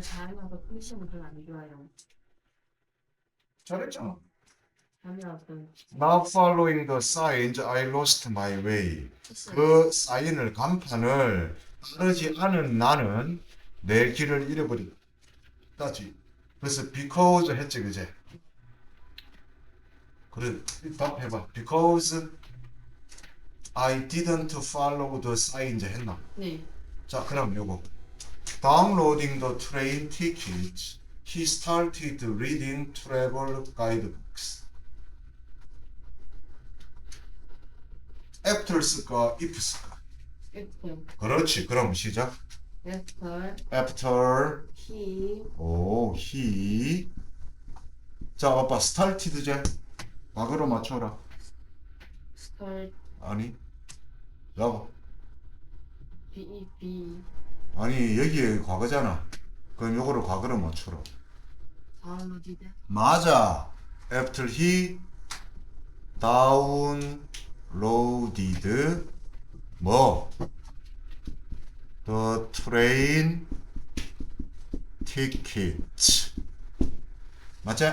잘 나서 컨디션이 별로 안 좋아요. 잘했잖아. 잠이 왔던 Not following the signs, I lost my way. 그 사인을 간판을 따르지 않은 나는 내 길을 잃어버렸다지. 그래서 because 했지 그제. 그래 답해봐. Because I didn't follow the signs 했나? 네. 자 그럼 요거 Downloading the train tickets, he started reading travel guidebooks. After 쓸까, if 쓸까? 애플. 그렇지. 그럼 시작. 애플. After, 히. 오, he. 자, 아빠 started 제 과거로 맞춰라. 스털. 아니, 라고. 비. 비. 아니, 여기에 과거잖아. 그럼 요거를 과거로 맞춰라. 다운로디드. 맞아. After he downloaded 뭐 the train tickets 맞지?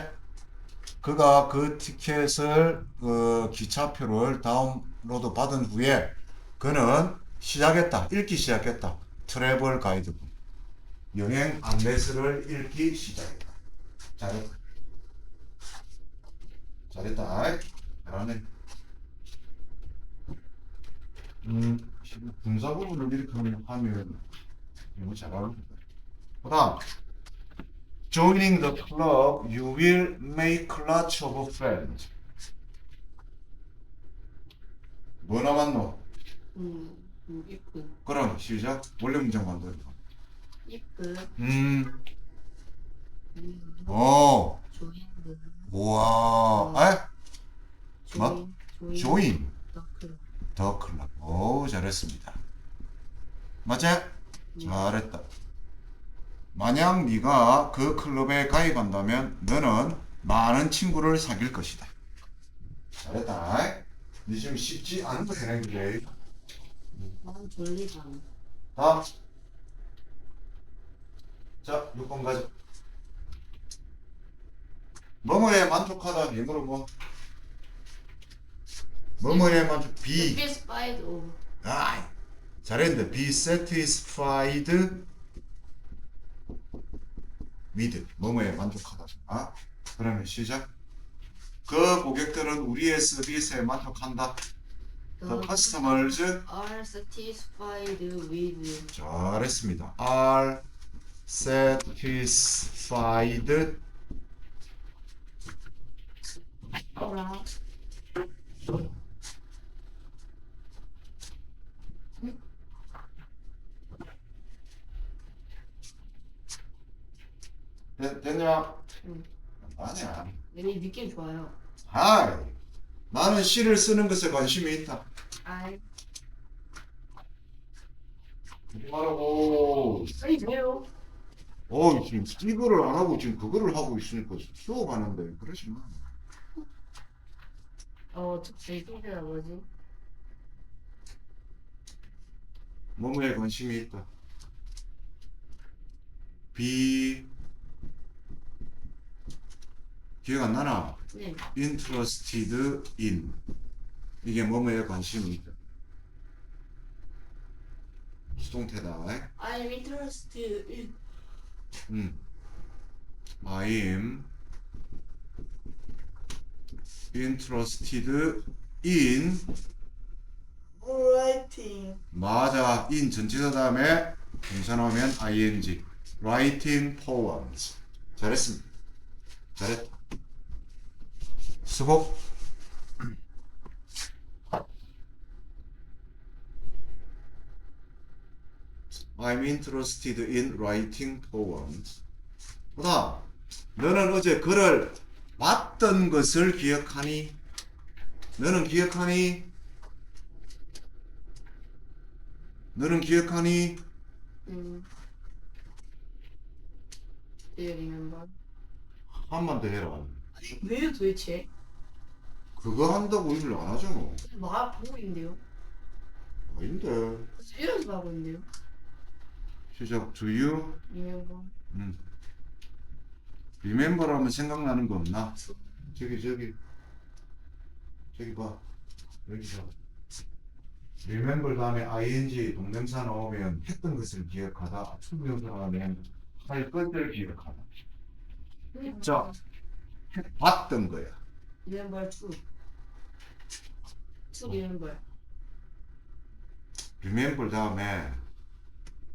그가 그 티켓을 그 기차표를 다운로드 받은 후에 그는 시작했다. 읽기 시작했다. 트래블 가이드북. 여행 안내서를 읽기 시작했다. 잘했다. 잘했다. 잘하네. 음, 분사 부분을 이렇게 하면, 이거 잘하는 거다. 그 다음. Joining the club, you will make lots of friends. 뭐 남았노? 음. 음. 이쁘. 그럼 시작. 원래 문장 만들어. 이쁘. 음, 음. 오, 조인드. 우와, 아, 조인. 조인. join 더클. 더 클럽. 오, 잘했습니다. 맞지? 잘했다. 만약 네가 그 클럽에 가입한다면 너는 많은 친구를 사귈 것이다. 잘했다. 네 지금 쉽지 않은 거 해내는 졸리잖아. 다음. 자, 6번 가자. 뭐뭐에 만족하다. 예문으로 뭐? 뭐뭐에 만족. be. Satisfied of. 아이, 잘했는데 be satisfied with 뭐뭐에 만족하다. 아, 그러면 시작. 그 고객들은 우리의 서비스에 만족한다. The customers are satisfied with. 잘했습니다. are satisfied 어라. 됐, 됐냐? 응. 아니야. 이 느낌 좋아요. 하이. 나는 시를 쓰는 것에 관심이 있다. 아이. 말하고 아니 왜요? 어, 지금 이거를 안 하고 지금 그거를 하고 있으니까 수업하는데 그러지 마. 어, 특히 힌트가 뭐지? 뭐뭐에 관심이 있다. 비 기억 안 나나? 네. interested in 이게 뭐뭐에 관심이 있다. 수동태다. I'm interested in. 음. I'm interested in writing. 맞아. in 전치사 다음에 동사 나오면 ing. writing poems. 잘했습니다. 잘했다. 수고. I'm interested in writing poems. 보다 너는 어제 글을 봤던 것을 기억하니? 너는 기억하니? 너는 기억하니? 음. Do you remember? 한번 더 해라. 왜요 도대체? 그거 한다고 일을 안 하잖아. 말 보고 있는데요. 아닌데. 이러서 하고 있는데요. 시작. Do you remember 음. remember하면 생각나는 거 없나? 저기 저기 저기 봐 여기 봐 remember 다음에 ing 동명사 나오면 했던 것을 기억하다 투명사 나오면 할 것을 기억하다 자. 봤던 거야 remember to to remember remember 다음에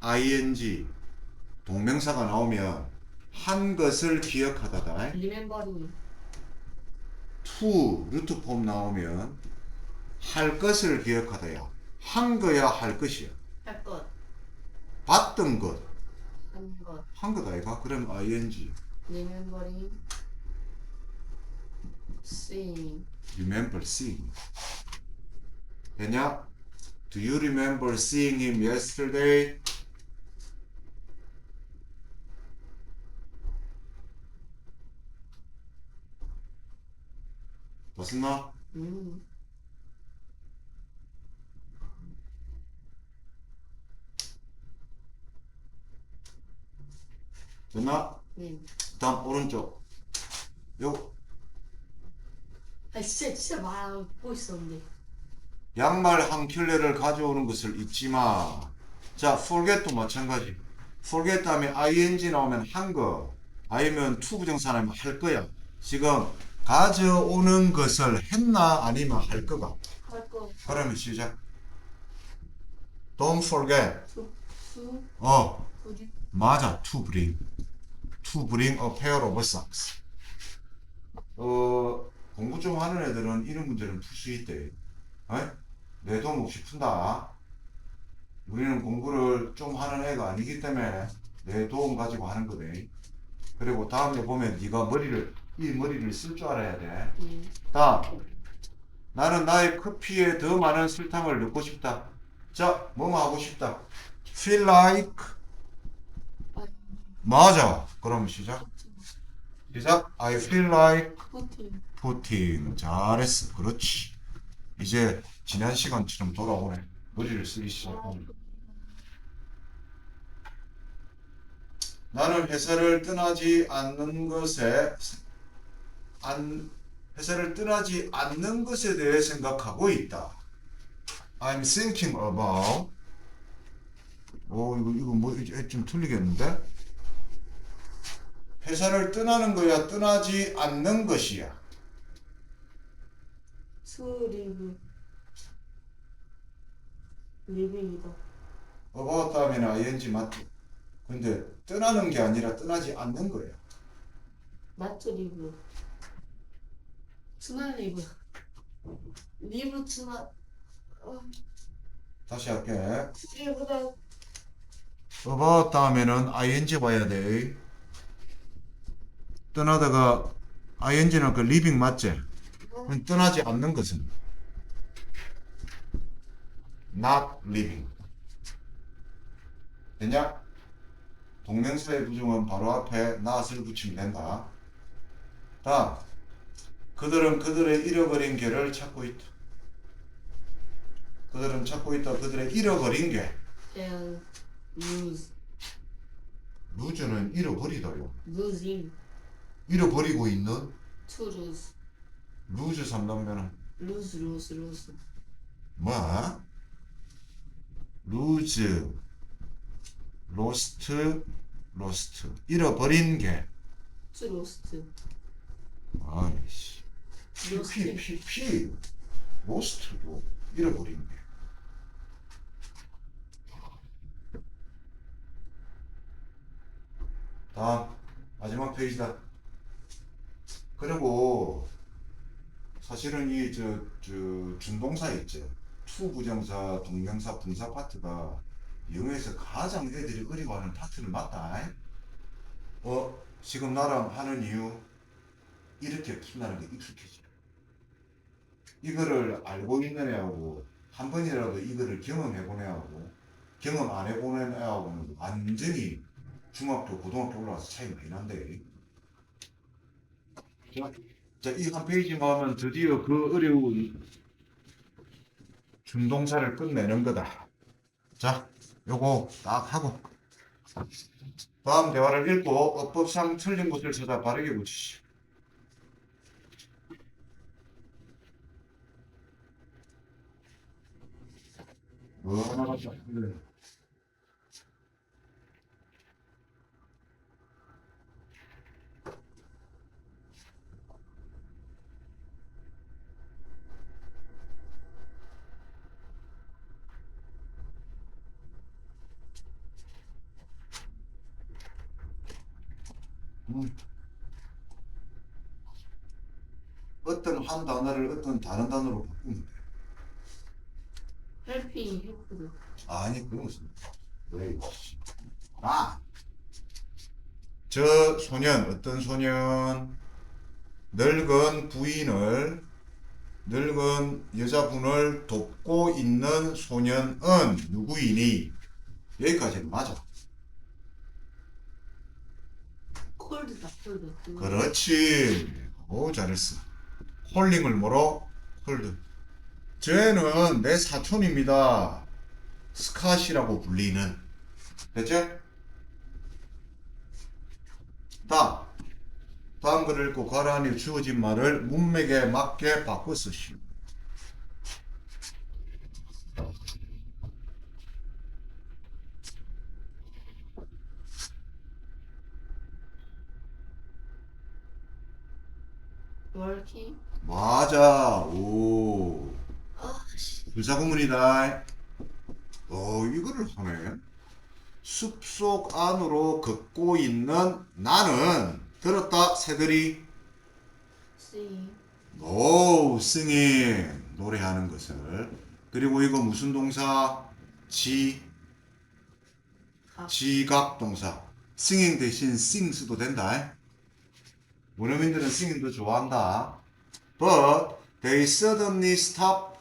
ing 동명사가 나오면 한 것을 기억하다다 remembering to 루트 폼 나오면 할 것을 기억하다야 한 거야 할 것이야 할 것 봤던 것 한 것 한 것 아이가 그럼 ing remembering seeing remember seeing 되냐? Do you remember seeing him yesterday? 봤었나? 음 됐나? 네. 다음 오른쪽 요 아 진짜 진짜 말하고 있었는데 양말 한 켤레를 가져오는 것을 잊지 마. 자, forget도 마찬가지. forget 다음에 ing 나오면 한 거, 아니면 to 부정사 나오면 할 거야. 지금 가져오는 것을 했나 아니면 할 거가. 할것 그러면 시작. Don't forget. to to 어, 우리 맞아. To bring. To bring a pair of socks. 어, 공부 좀 하는 애들은 이런 문제는 풀 수 있대. 어? 내 도움 없이 푼다. 우리는 공부를 좀 하는 애가 아니기 때문에 내 도움 가지고 하는 거대. 그리고 다음에 보면 네가 머리를 이 머리를 쓸 줄 알아야 돼. 네. 다음. 나는 나의 커피에 더 많은 설탕을 넣고 싶다. 자, 뭐뭐 하고 싶다. Feel like. 맞아. 그럼 시작. 시작. I feel like 포팅 putting. 잘했어. 그렇지. 이제 지난 시간처럼 돌아오네. 머리를 쓰기 시작하네. 나는 회사를 떠나지 않는 것에 안 회사를 떠나지 않는 것에 대해 생각하고 있다. I'm thinking about. 오 이거 이거 뭐 이제 좀 틀리겠는데? 회사를 떠나는 거야, 떠나지 않는 것이야. to living이다 about 다음에는 ing 맞지? 근데 떠나는 게 아니라 떠나지 않는 live to not live live to not 어, 다시 할게. live보다 about 다음에는 ing 봐야 돼. 떠나다가 ing는 그 living 맞지? 그럼 떠나지 않는 것은 not living. 되냐? 동명사의 부정은 바로 앞에 not을 붙이면 된다. 다음, 그들은 그들의 잃어버린 개를 찾고 있다. 그들은 찾고 있다. 그들의 잃어버린 개. and lose 루즈는 잃어버리다요. losing 잃어버리고 있는 to lose 루즈 3단면은 lose lose lose 뭐? 루 즈, 로스트, 로스트. 잃어버린 게. to lost 아이씨. lost 피, 피, 피. 로스트도 잃어버린 게. 다음, 마지막 페이지다. 그리고, 사실은 이, 저, 저, 준동사 있죠. 투 부정사, 동명사, 분사 파트가 영어에서 가장 애들이 어려워하는 파트는 맞다. 어, 지금 나랑 하는 이유, 이렇게 푼다는 게 익숙해져. 이거를 알고 있는 애하고 한 번이라도 이거를 경험해 본 애하고 경험 안 해보는 애하고는 완전히 중학교, 고등학교 올라와서 차이 많이 난대. 자, 이 한 페이지만 하면 드디어 그 어려운 준동사를 끝내는 거다. 자, 요거 딱 하고 다음 대화를 읽고 어법상 틀린 것을 찾아 바르게 고치시오. 어떤 한 단어를 어떤 다른 단어로 바꾸면 돼. 헬핑 헬프 아니 그런 것은 왜 아! 저 소년 어떤 소년 늙은 부인을 늙은 여자분을 돕고 있는 소년은 누구이니? 여기까지는 맞아. 콜드다 콜드 그렇지. 오 잘했어. 홀링을 뭐로? 홀드. 쟤는 내 사촌입니다. 스카시라고 불리는. 됐지? 다음. 다음 글을 읽고 안에 주어진 말을 문맥에 맞게 바꿔 쓰시오. 맞아. 오. 불사구문이다. 어, 이거를 하네. 숲속 안으로 걷고 있는 나는 들었다 새들이 씨오 승인 노래하는 것을 그리고 이거 무슨 동사 지 각 지각 동사 singing 대신 sing 써도 된다. 원어민들은 singing도 좋아한다. But they suddenly stop.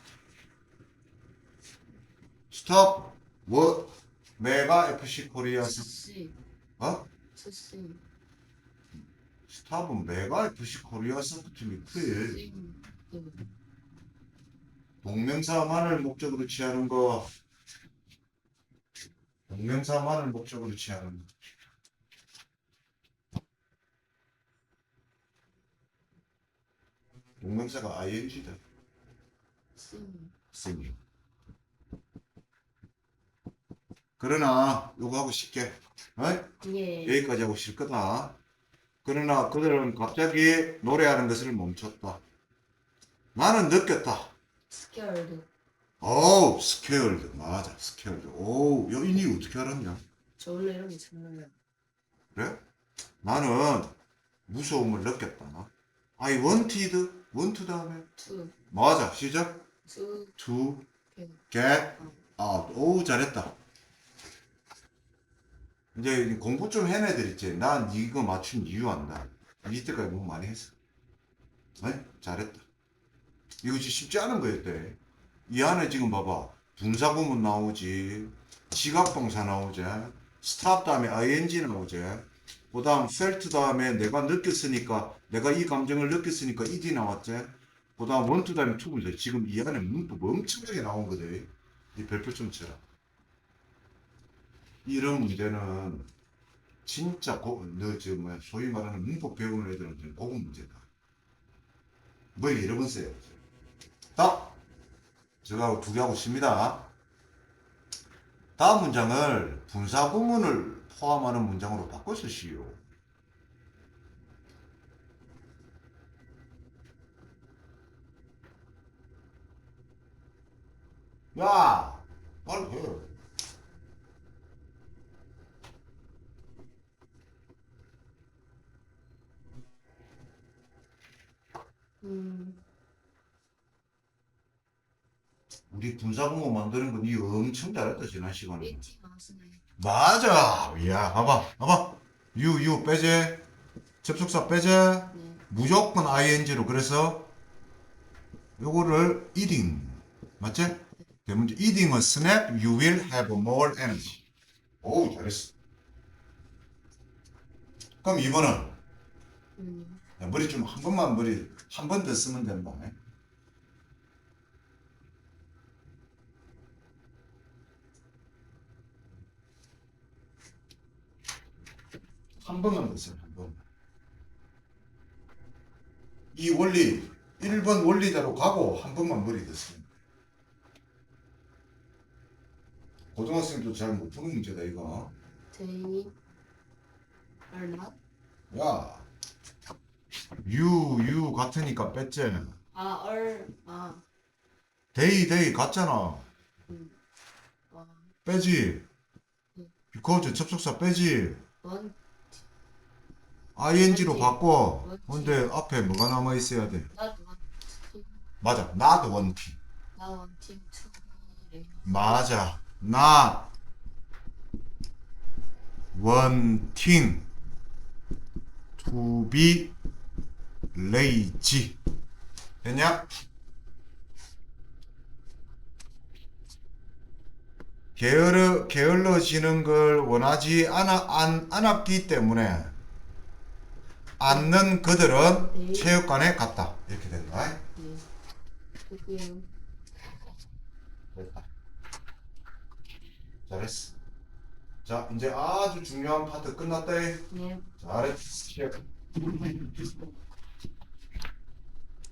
Stop. What? 메가 FC 코리아 스씨 어? 스탑은 메가 FC 코리아 소프트 그, 동명사만을 목적으로 취하는 거. 동명사만을 목적으로 취하는 거 동명사가 ing다 싱 singing. 그러나 요거 하고 쉽게 어? 예. 여기까지 하고 싶 거다. 그러나 그들은 갑자기 노래하는 것을 멈췄다. 나는 느꼈다. 스케얼드 어우 스케일드 맞아 스케일드 오우 야 이니 어떻게 알았냐 저 원래 이런 게 장난이야 그래? 나는 무서움을 느꼈다 I wanted want 다음에 투. 맞아 시작. 투. to 개. get out. 오우 잘했다. 이제 공부 좀 해낸 애들 있지 난 이거 맞춘 이유 안다 이때까지 공부 많이 했어. 네? 잘했다. 이거 진짜 쉽지 않은 거였대 이 안에 지금 봐봐. 분사구문 나오지. 지각동사 나오지. 스탑 다음에 ing 나오지 그 다음 felt 다음에 내가 느꼈으니까 내가 이 감정을 느꼈으니까 ed 나왔지. 그 다음 want 다음에 돼. 지금 이 안에 문법 엄청나게 나온 거대 이 별표 좀 쳐라. 이런 문제는 진짜 고, 너저 뭐야 소위 말하는 문법 배우는 애들한테는 고급 문제다. 뭘 여러 번 돼. 자, 제가 두 개 하고 있습니다. 다음 문장을 분사 구문을 포함하는 문장으로 바꿔 쓰시오. 야, 빨리 해. 음 우리 분사 구문 만드는 거니 엄청 잘했다 지난 시간에. 마우스네 맞아. 야, 봐봐, 봐봐. 유, 유 빼제. 접속사 빼제. 네 무조건 ing로 그래서 요거를 eating 맞지? 대문제 eating a snack you will have more energy 오 잘했어 그럼 2번은 음 머리 좀 한 번만 머리 한 번 더 쓰면 된다 한 번만 됐어요, 한 번. 이 원리, 1번 원리대로 가고 한 번만 머리 됐습니다. 고등학생도 잘 못 푸는 문제다, 이거. They are not. 야, 유, 유 같으니까 뺐지. 아, are. 아, 데이, 데이 같잖아. 음. 와, 빼지. because 접속사 빼지. want. Ing로 바꿔. 근데 앞에 뭐가 남아 있어야 돼? Not wanting. 맞아. not wanting. Not wanting to. be. 맞아. not wanting to be lazy. 됐냐? 게을러, 게을러지는 걸 원하지 않았기 때문에 않는 그들은 네. 체육관에 갔다. 이렇게 된다. 네. 됐다. 잘했어. 자, 이제 아주 중요한 파트 끝났다. 네. 잘했어.